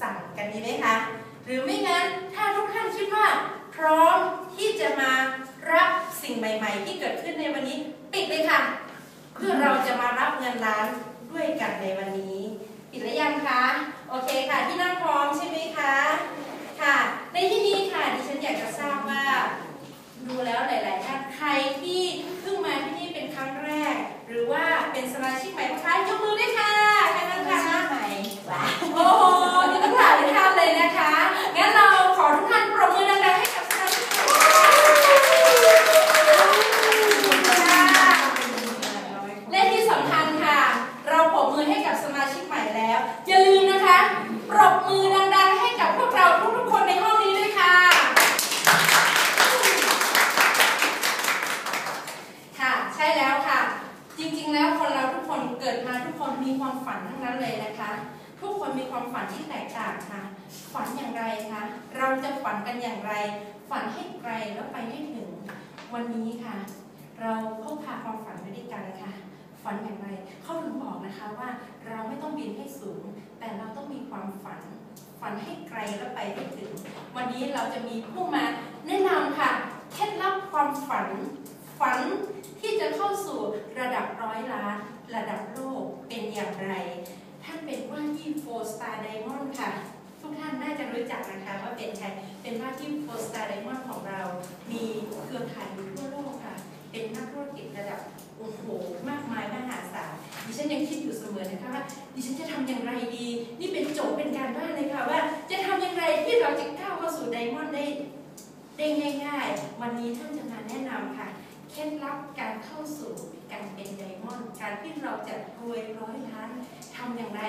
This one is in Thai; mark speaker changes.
Speaker 1: สั่งกันดีไหมคะ หรือไม่งั้นถ้าทุกท่านคิดว่า พร้อมที่จะมารับสิ่งใหม่ ๆ ที่เกิดขึ้นในวันนี้ ปิดเลยค่ะ เพื่อเราจะมารับเงินล้านด้วยกันในวันนี้ ปิดหรือยังคะ โอเคค่ะ ที่นั่งพร้อมใช่ไหมคะ ค่ะ ในที่นี้ค่ะดิฉันอยากจะทราบว่า ดูแล้วหลายๆท่านใครที่เพิ่งมาที่นี่เป็นครั้งแรก หรือว่าเป็นสมาชิกใหม่บ้างคะยกมือด้วยค่ะใครบ้างคะ
Speaker 2: ใหม่ว้า
Speaker 1: โอ้โหนี่ต้องหลายท่านเลยนะคะ งั้นเราขอทุกท่านปรบมือดังๆให้กับสมาชิกใหม่ค่ะและที่สำคัญค่ะ เราปรบมือให้กับสมาชิกใหม่แล้ว อย่าลืมนะคะ ปรบมือดังๆให้กับพวกเราทุกๆคนในห้องนี้ด้วยค่ะ ค่ะ ใช่แล้วค่ะ จริงๆ แล้วคนเราทุกคนเกิ ดมาทุกคนมีความฝันทั้งนั้นเลยนะคะ ทุกคนมีความฝันที่แตกต่างค่ะ ฝันอย่างไรคะ เราจะฝันกันอย่างไร ฝันให้ไกลแล้วไปให้ถึง วันนี้ค่ะ เราพบพาความฝันไปด้วยกันค่ะ ฝันอย่างไร เขาถึงบอกนะคะว่าเราไม่ต้องบินให้สูง แต่เราต้องมีความฝัน ฝันให้ไกลแล้วไปให้ถึง วันนี้เราจะมีผู้มาแนะนำค่ะ เคล็ดลับความฝัน ฝันที่จะเข้าสู่ระดับร้อยล้านระดับ อย่างไร ท่านเป็นว่าที่โฟสตาร์ไดมอนด์ค่ะ ทุกท่านน่าจะรู้จักนะคะว่าเป็นใครเป็นว่าที่โฟสตาร์ไดมอนด์ของเรา มีเครือข่ายอยู่ทั่วโลกค่ะ เป็นนักธุรกิจระดับโอ้โหมากมายมหาศาลดิฉันยังคิดอยู่เสมอนะคะว่าดิฉันจะทำอย่างไรดี นี่เป็นโจทย์เป็นการบ้านเลยค่ะว่า จะทำอย่างไรที่เราจะก้าวเข้าสู่ไดมอนด์ได้ได้ง่าย ๆ วันนี้ท่านจะมาแนะนำค่ะ เคล็ดลับการ การที่เราจะรวยร้อยล้านทำอย่างไร